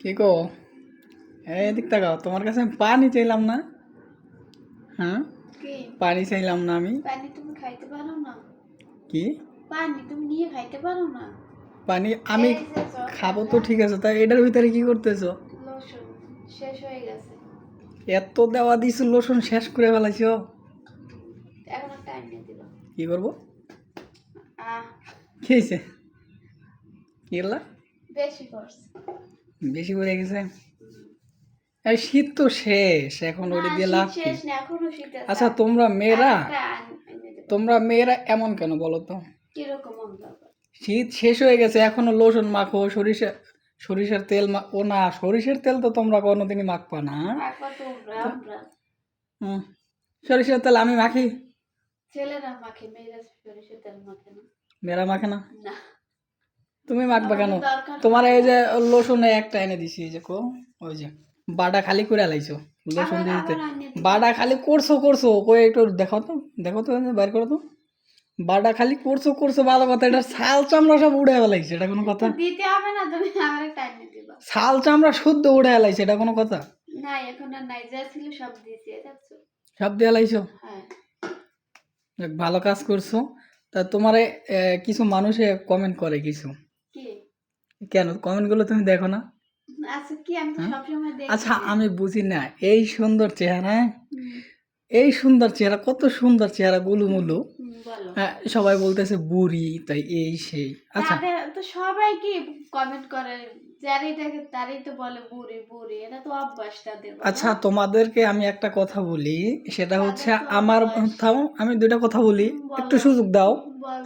কি কো এই দিক তাকাও তোমার কাছে আমি পানি চাইলাম না। হ্যাঁ? পানি চাইলাম না আমি। পানি তুমি খাইতে পারো না। কি? পানি তুমি নিয়ে খাইতে পারো না। পানি আমি খাব তো ঠিক আছে তাই এটার ভিতরে কি করতেছো? লোশন শেষ হয়ে গেছে। এত দেওয়া দিছো লোশন শেষ করে ফেলাইছো। এখন টাইম নিয়ে দিল। কি করব? আহ কি বেশি করছে। বেশি করে গেছে? এই শীত তো শেষ এখন ওটি দিয়ে লাভ কি? আচ্ছা তোমরা মেয়েরা। তোমরা মেয়েরা এমন কেন বলো তো? শীত শেষ হয়ে গেছে এখনও লোশন মাখো সরিষা সরিষার তেল ও না সরিষার তেল তো তোমরা কোনোদিনই মাখবা না। সরিষার তেল আমি মাখি। ছেলেরা মাখে মেয়েরা সরিষার তেল মাখে না। মেয়েরা মাখে না। তুমি মাখবা কেন? তোমার এই যে লোশনে একটা এনে দিছি এই যে কো ওই যে বাটা খালি করে আবার- দিয়ে দিতে বাটা খালি করছ করছ কই একটু দেখো তো দেখো তো বাইর করো তো। বাটা খালি করছ করছ ভালো কথা এটা ছাল চামড়া সব উড়ে ফেলাইছে এটা কোনো কথা? দিতে হবে না তুমি আমার টাইম দিবা। ছাল চামড়া শুদ্ধ উড়ে ফেলাইছে এটা কোনো কথা? না এখন আর নাই যা ছিল সব দিয়েছি দেখছ? সব দিয়ে ফেলাইছো হ্যাঁ। ভালো কাজ করছ। তা তোমারে কিছু মানুষে কমেন্ট করে কিছু। কেন? কমেন্টগুলো তুমি দেখো না? আচ্ছা আমি দেখি। আচ্ছা আমি বুঝি না। এই সুন্দর চেহারা হুম, এই সুন্দর চেহারা কত সুন্দর চেহারা গুলুমুলু। হ্যাঁ, সবাই বলতেছে বুড়ি তাই এই সেই। আচ্ছা। তো সবাই কি কমেন্ট করে? যারই দেখে তারই তো বলে বুড়ি বুড়ি। এটা তো অভ্যাস তাদের আচ্ছা তোমাদেরকে আমি একটা কথা বলি সেটা হচ্ছে আমার থাও আমি দুইটা কথা বলি। একটু সুযোগ দাও।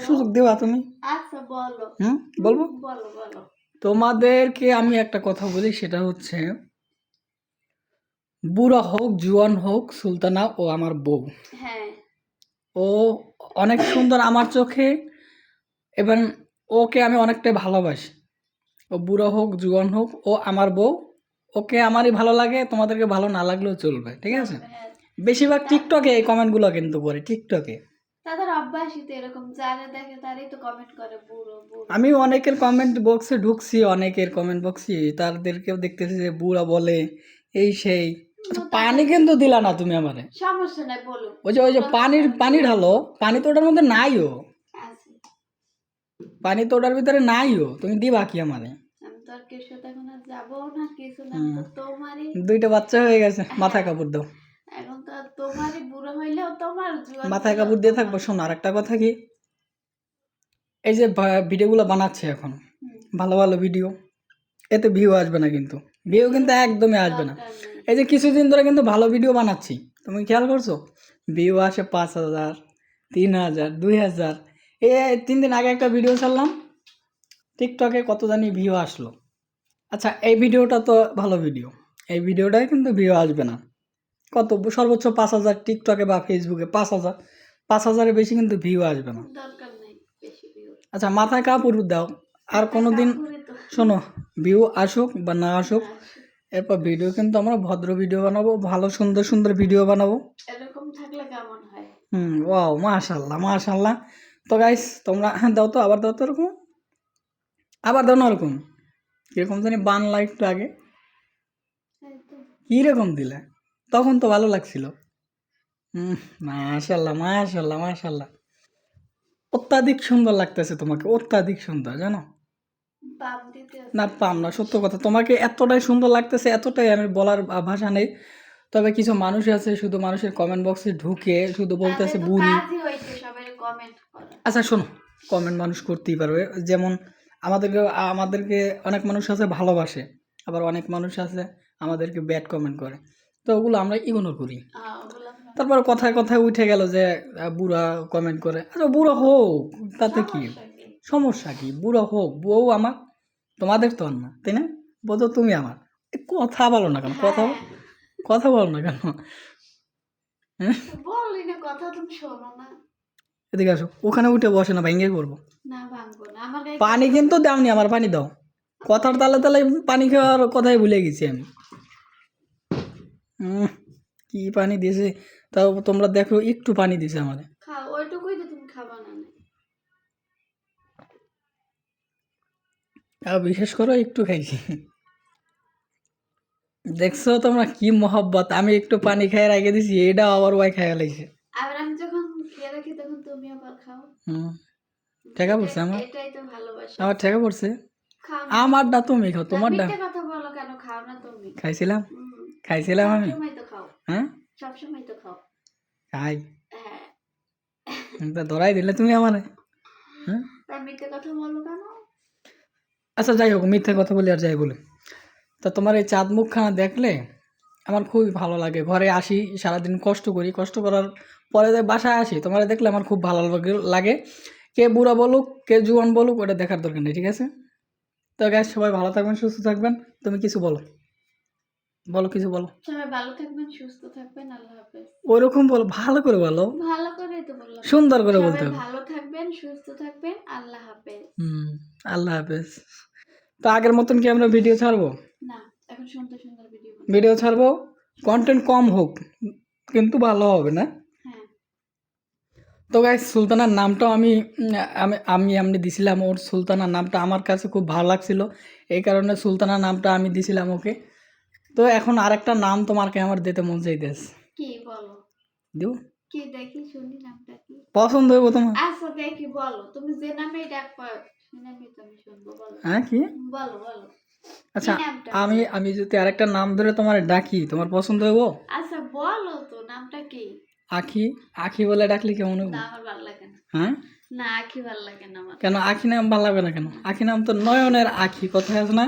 সুযোগ দেওয়া তুমি। আচ্ছা বলো। হুম বলব? বলো বলো। তোমাদেরকে আমি একটা কথা বলি সেটা হচ্ছে বুড়া হোক জুয়ান হোক সুলতানা ও আমার বউ। হ্যাঁ। ও অনেক সুন্দর আমার চোখে এবং ওকে আমি অনেকটাই ভালোবাসি। ও বুড়ো হোক জুয়ান হোক ও আমার বউ ওকে আমারই ভালো লাগে তোমাদেরকে ভালো না লাগলেও চলবে ঠিক আছে? হ্যাঁ। বেশিরভাগ টিকটকে এই কমেন্টগুলো কিন্তু করে টিকটকে। তাদের তো এরকম যারা দেখে তারই তো কমেন্ট করে বুড়ো বুড়ো। আমি অনেকের কমেন্ট বক্সে ঢুকছি অনেকের কমেন্ট বক্সে তাদেরকেও দেখতেছি যে বুড়া বলে এই সেই। পানি কিন্তু দিলা না তুমি আমারে। সমস্যা নাই বলো। ওই যে ওই যে পানির পানি ঢালো পানি তো ওটার মধ্যে নাইও। পানি তো ওটার ভিতরে নাইও তুমি দিবা কি আমারে? দুইটা বাচ্চা হয়ে গেছে মাথা কাপড় দাও। তোমারই বুড়ো হইলেও তোমার মাথায় কাপড় দিয়ে থাকব শোন আর একটা কথা কি? এই যে ভিডিওগুলো বানাচ্ছে এখন ভালো ভালো ভিডিও এতে ভিউ আসবে না কিন্তু। ভিউ কিন্তু একদমই আসবে না। এই যে কিছুদিন ধরে কিন্তু ভালো ভিডিও বানাচ্ছি তুমি খেয়াল করছ? ভিউ আসে পাঁচ হাজার তিন হাজার দুই হাজার। এ তিন দিন আগে একটা ভিডিও ছাড়লাম টিকটকে কত জানি ভিউ আসলো। আচ্ছা এই ভিডিওটা তো ভালো ভিডিও এই ভিডিওটায় কিন্তু ভিউ আসবে না। কত? সর্বোচ্চ পাঁচ হাজার টিকটকে বা ফেসবুকে পাঁচ হাজার। পাঁচ হাজারের বেশি কিন্তু ভিউ আসবে না। আচ্ছা মাথায় কাপড় দাও। আর কোনো দিন শোনো ভিউ আসুক বা না আসুক এরপর ভিডিও কিন্তু আমরা ভদ্র ভিডিও বানাবো ভালো সুন্দর সুন্দর ভিডিও বানাবো। এরকম থাকলে কেমন হয়? হুম ওয়াও মাশাল্লাহ মাশাল্লাহ তো গাইস তোমরা হ্যাঁ দাও তো আবার দাও তো এরকম। আবার দাও না ওরকম কীরকম জানি বান একটু আগে। কীরকম দিলে? তখন তো ভালো লাগছিল। মাশাল্লাহ মাশাল্লাহ মাশাল্লাহ অত্যাধিক সুন্দর লাগতেছে তোমাকে অত্যাধিক সুন্দর জানো। না পাম না সত্য কথা। তোমাকে এতটাই সুন্দর লাগতেছে এতটাই আমি বলার ভাষা নেই। তবে কিছু মানুষ আছে শুধু মানুষের কমেন্ট বক্সে ঢুকে শুধু বলতেছে বুড়ি। আচ্ছা শোনো কমেন্ট মানুষ করতেই পারবে। যেমন আমাদেরকে আমাদেরকে অনেক মানুষ আছে ভালোবাসে আবার অনেক মানুষ আছে আমাদেরকে ব্যাড কমেন্ট করে। তো ওগুলো আমরা ইগনোর করি। তারপর কথায় কথায় উঠে গেল যে বুড়া কমেন্ট করে আচ্ছা বুড়া হোক তাতে কি? সমস্যা কি? বুড়ো হোক বউ আমার তোমাদের তো না তাই না? তো তুমি আমার। কথা বলো না কেন কথা হ্যাঁ, কথা বলো না কেন? হ্যাঁ? না না। এদিকে আসো ওখানে উঠে বসে না ভেঙে করব না না পানি কিন্তু দাওনি আমার পানি দাও। কথার তালে তালে পানি খাওয়ার কথাই ভুলে গেছি আমি। কি পানি দিয়েছে? তাও তোমরা দেখো একটু পানি দিছে আমাদের। খাও ওইটুকুই তো তুমি খাবা না। না। বিশেষ করে একটু খাইছি। দেখছ তোমরা কি মহব্বত? আমি একটু পানি খেয়ে রেখে দিছি এটা আবার ওয়াই খাইয়া লাগছে আবার আমি যখন খেয়ে রাখি তখন তুমি আবার খাও। হুম ঠেকা পড়ছে আমার? এটাই তো ভালোবাসা। আমার ঠেকা পড়ছে। আমারটা তুমি খাও তোমারটা? মিথ্যে কথা বলো কেন খাও না তুমি। খাইছিলাম। খাইছিলাম আমি। হ্যাঁ? সবসময় তো খাও। খাই। হ্যাঁ। তা ধরাই দিলে তুমি আমারে। হ্যাঁ? মিথ্যে কথা বলো কেন? আচ্ছা যাই হোক মিথ্যে কথা বলি আর যাই বলি। তা তোমার এই চাঁদ মুখখানা দেখলে আমার খুবই ভালো লাগে। ঘরে আসি সারাদিন কষ্ট করি। কষ্ট করার পরে বাসায় আসি তোমার দেখলে আমার খুব ভালো লাগে লাগে। কে বুড়া বলুক কে জুয়ান বলুক ওটা দেখার দরকার নেই ঠিক আছে? তো গ্যাস সবাই ভালো থাকবেন সুস্থ থাকবেন। তুমি কিছু বলো। বলো কিছু বলো। সবাই ভালো থাকবেন সুস্থ থাকবেন আল্লাহ হাফেজ। ওইরকম বলো ভালো করে বলো। ভালো করেই তো বললাম। সুন্দর করে বলতে হবে। ভালো থাকবেন সুস্থ থাকবেন আল্লাহ হাফেজ। হুম আল্লাহ হাফেজ। তো আগের মতন কি আমরা ভিডিও ছাড়বো? না এখন সুন্দর সুন্দর ভিডিও ভিডিও ছাড়বো? কন্টেন্ট কম হোক কিন্তু ভালো হবে না? হ্যাঁ। তো গাই সুলতানার নামটাও আমি আমি আমি এমনি দিছিলাম ওর সুলতানার নামটা। আমার কাছে খুব ভালো লাগছিল। এই কারণে সুলতানার নামটা আমি দিছিলাম ওকে। তো এখন আরেকটা নাম তোমাকে আমার দিতে মন চাইতেছে। কি বলো? দিও। কি দেখি শুনি নামটা কি? পছন্দ হইব তোমার। আচ্ছা দেখি বলো। তুমি যে নামে ডাকবা হ্যাঁ কি? বলো বলো। আচ্ছা আমি আমি যদি আরেকটা নাম ধরে তোমার ডাকি তোমার পছন্দ হইব? আচ্ছা বলো তো নামটা কি? আখি। আখি বলে ডাকলে কেমন হইব? না আমার ভালো লাগে না। হ্যাঁ? না আখি ভালো লাগে না আমার। কেন আখি নাম ভালো লাগবে না কেন? আখি নাম তো নয়নের আখি কথায় আছে না?